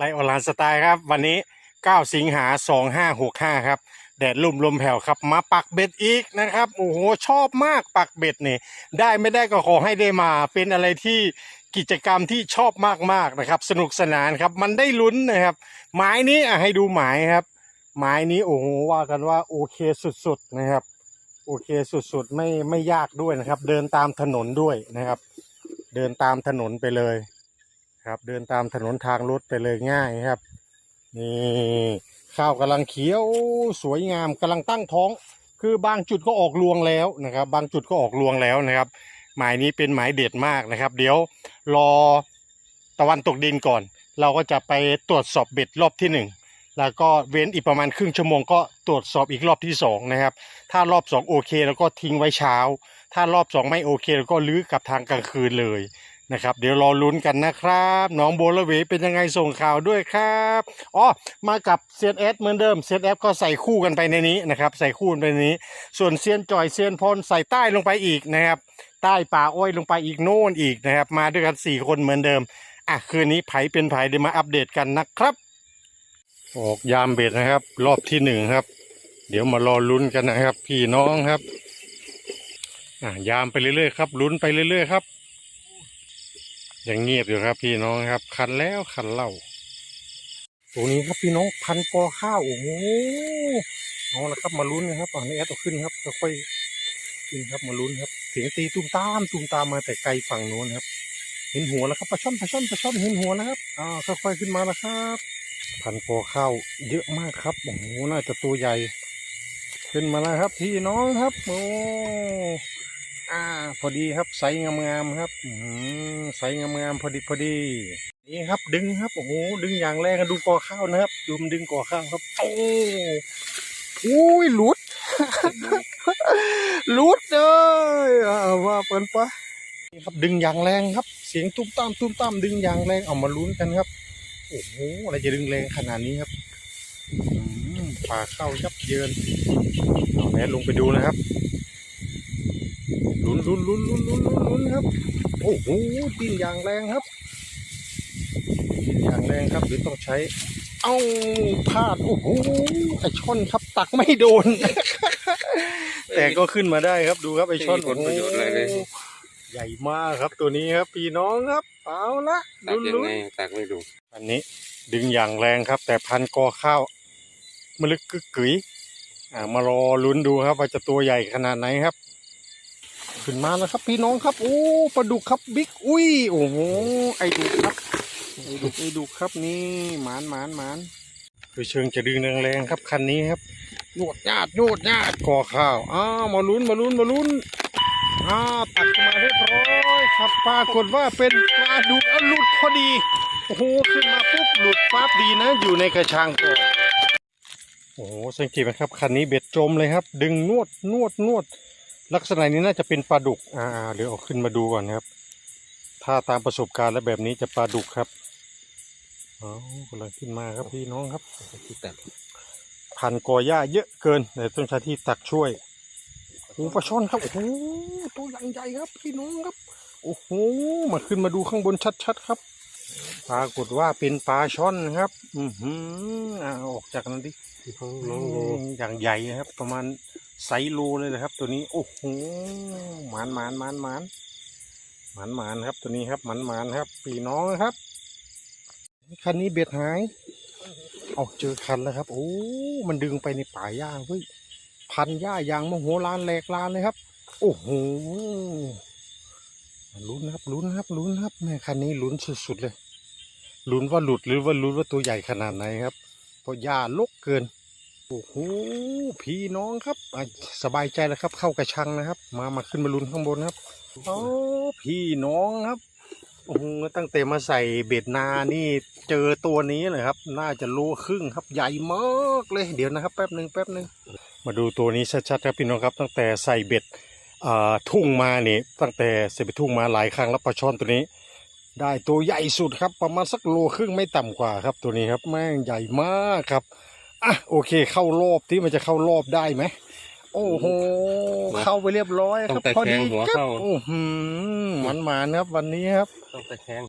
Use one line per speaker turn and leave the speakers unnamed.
ไลออนไลน์สไตล์ครับ วันนี้ 9 สิงหา 2565 ครับ แดดลุ่มลมแผ่วครับ มาปักเบ็ดอีกนะครับ โอ้โห ชอบมากปักเบ็ดนี่ได้ไม่ได้ก็ขอให้ได้มา เป็นอะไรที่กิจกรรมที่ชอบมากๆนะครับ สนุกสนานครับ มันได้ลุ้นนะครับหมายนี้อะให้ดูหมายครับหมายนี้โอ้โหว่ากันว่าโอเคสุดๆนะครับ โอเคสุดๆไม่ไม่ยากด้วยนะครับ เดินตามถนนด้วยนะครับ เดินตามถนนไปเลย ครับ เดินตามถนนทางรถไปเลยง่ายครับ นี่ข้าวกำลังเขียวสวยงามกำลังตั้งท้อง คือบางจุดก็ออกรวงแล้วนะครับ บางจุดก็ออกรวงแล้วนะครับ หมายนี้เป็นหมายเด็ดมากนะครับ เดี๋ยวรอตะวันตกดินก่อน เราก็จะไปตรวจสอบเบ็ดรอบที่หนึ่งแล้วก็เว้นอีกประมาณครึ่งชั่วโมงก็ตรวจสอบอีกรอบที่สองนะครับ ถ้ารอบสองโอเค แล้วก็ทิ้งไว้เช้า ถ้ารอบสองไม่โอเค แล้วก็ลื้อกลับทางกลางคืนเลย นะครับ เดี๋ยวรอลุ้นกันนะครับน้องโบลเวเป็นยังไงส่งข่าวด้วยครับอ๋อมากับเซียนเอสเหมือนเดิมเซียนเอสก็ใส่คู่กันไปในนี้นะครับใส่คู่กันไปในนี้ ส่วนเซียนจอยเซียนพลใส่ใต้ลงไปอีกนะครับ ใต้ป่าอ้อยลงไปอีกโน่นอีกนะครับ มาด้วยกันสี่คนเหมือนเดิมอะคืนนี้ไผเป็นไผเดี๋ยวมาอัปเดตกันนะครับ ออกยามเบ็ดนะครับ รอบที่หนึ่งครับ เดี๋ยวมารอลุ้นกันนะครับ พี่น้องครับอะยามไปเรื่อยๆครับลุ้นไปเรื่อยๆครับ ยังเงียบอยู่ครับพี่น้องครับ คันแล้วคันเล่าตัวนี้ครับพี่น้องพันกอข้าวโอ้โหเอาละครับมาลุ้นนะครับตอนนี้แอดเอาขึ้นครับค่อยๆขึ้นครับมาลุ้นครับเสียงตีตุ้มตามตุ้มตามมาแต่ไกลฝั่งโน้นครับ เห็นหัวแล้วครับปลาช่อนปลาช่อนปลาช่อนเห็นหัวแล้วครับอ่าค่อยๆขึ้นมาแล้วครับ พันกอข้าวเยอะมากครับโอ้โหน่าจะตัวใหญ่ ขึ้นมาแล้วครับพี่น้องครับโอ้ อ่า พอดีครับไซส์งามๆครับอืมไซส์งามๆพอดีพอดี นี่ครับ ดึงครับโอ้โหดึงอย่างแรงดูกอข้าวนะครับดูมันดึงกอข้าวครับโอ้อุ้ยหลุดหลุดเลยว่าเปินปะนี่ครับดึงอย่างแรงครับ เสียงตุ้มตามตุ้มตามดึงอย่างแรงเอามาลุ้นกันครับโอ้โหอะไรจะดึงแรงขนาดนี้ครับป่าเข้ายับเยินเอาแม่ลงไปดูนะครับ ลุ้นลุ้นลุ้นลุ้นลุ้นลุ้นลุ้นครับ โอ้โหดิ้นอย่างแรงครับดิ้นอย่างแรงครับเดี๋ยวต้องใช้ เอ้าพลาดโอ้โหไอช่อนครับตักไม่โดน แต่ก็ขึ้นมาได้ครับดูครับไอช่อน
ไม่มีผลประโยชน์อะไรเลย
โอ้โหใหญ่มากครับตัวนี้ครับพี่น้องครับ เอาละ
ตัก
ลุ้น
ยัง
ลุ้น
ไงตักไม่ดู
อันนี้ดึงอย่างแรงครับ แต่พันกอข้าวมลึกกึกกึ๋ยอ่ามารอลุ้นดูครับว่าจะตัวใหญ่ขนาดไหนครับ ขึ้นมาแล้วครับพี่น้องครับโอ้ปลาดุกครับบิ๊กอุ้ยโอ้โหไอดุกครับไอดุกไอดุกครับนี่หมานหมานหมานคือเชิงจะดึงแรงๆครับคันนี้ครับโยดญาดโยดญาดกอข้าวอ้าวมาลุ้นมาลุ้นมาลุ้นอ้าวตักมาเรียบร้อยครับปรากฏว่าเป็นปลาดุกเอาหลุดพอดีโอ้โหขึ้นมาปุ๊บหลุดปั๊บดีนะ อยู่ในกระชังก่อนโอ้โหสังเกตไหมครับคันนี้เบ็ดจมเลยครับ ดึงนวดนวดนวด ลักษณะนี้น่าจะเป็นปลาดุก อ่าเดี๋ยวเอาขึ้นมาดูก่อนครับ ถ้าตามประสบการณ์แล้วแบบนี้จะปลาดุกครับอ๋อกำลังขึ้นมาครับพี่น้องครับ
ที่ตัก
พันกอหญ้าเยอะเกินเดี๋ยวต้องใช้ที่ตักช่วยโอ้ปลาช่อนครับโอ้โหตัวใหญ่ใหญ่ครับพี่น้องครับ โอ้โหมาขึ้นมาดูข้างบนชัดๆครับปรากฏว่าเป็นปลาช่อนนะครับ อือหืออ่าออกจากนั้นดิ
น้องโล
อย่างใหญ่นะครับ ประมาณ ไซโลเลยนะครับ ตัวนี้ โอ้โหหมานหมานหมานหมานหมานหมานครับ ตัวนี้ครับหมานหมานครับปีน้องครับ คันนี้เบ็ดหาย เอาเจอคันแล้วครับ โอ้ มันดึงไปในป่าหญ้าเว้ย พันหญ้ายางมโหฬารแหลกลานเลยครับ โอ้โหลุ้นครับลุ้นครับลุ้นครับแม่คันนี้ลุ้นสุดๆเลยลุ้นว่าหลุดหรือว่าลุ้นว่าตัวใหญ่ขนาดไหนครับ เพราะหญ้าลกเกิน โอ้โหพี่น้องครับสบายใจแล้วครับ เข้ากระชังนะครับ มามาขึ้นมาลุ้นข้างบนครับโอ้พี่น้องครับโอ้โหตั้งแต่มาใส่เบ็ดนานี่เจอตัวนี้เลยครับ น่าจะโลครึ่งครับ ใหญ่มากเลยเดี๋ยวนะครับ แป๊บหนึ่งแป๊บหนึ่งมาดูตัวนี้ชัดๆครับพี่น้องครับ ตั้งแต่ใส่เบ็ดทุ่งมาเนี่ยตั้งแต่ใส่เบ็ดทุ่งมาหลายครั้งแล้วปลาช่อนตัวนี้ ได้ตัวใหญ่สุดครับ ประมาณสักโลครึ่งไม่ต่ำกว่าครับ ตัวนี้ครับแม่งใหญ่มากครับ อะโอเค เข้ารอบที่มันจะเข้ารอบได้ไหมโอ้โห เข้าไปเรียบร้อยครับ
ต้องแต่
พอ
แค
ดี
งหัว
ครับ
เข้า
โอ้โหมันหมานๆครับวันนี้ครับ
ต้องตะแคง